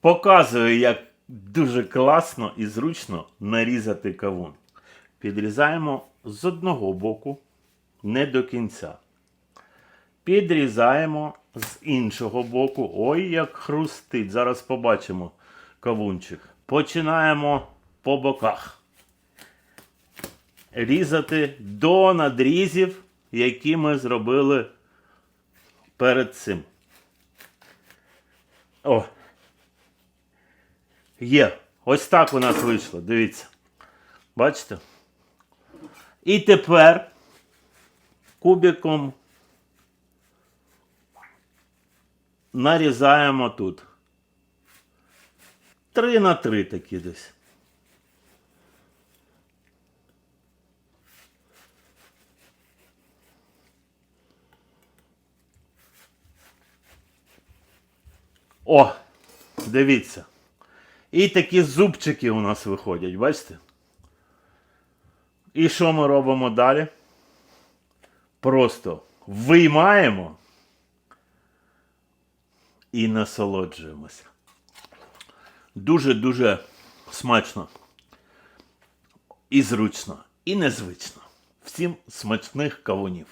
Показую, як дуже класно і зручно нарізати кавун. Підрізаємо з одного боку, не до кінця. Підрізаємо з іншого боку. Ой, як хрустить. Зараз побачимо кавунчик. Починаємо по боках. Різати до надрізів, які ми зробили перед цим. О. Є. Ось так у нас вийшло. Дивіться. Бачите? І тепер кубиком нарізаємо тут. Три на три такі десь. О, дивіться. І такі зубчики у нас виходять, бачите? І що ми робимо далі? Просто виймаємо і насолоджуємося. Дуже-дуже смачно. І зручно, і незвично. Всім смачних кавунів.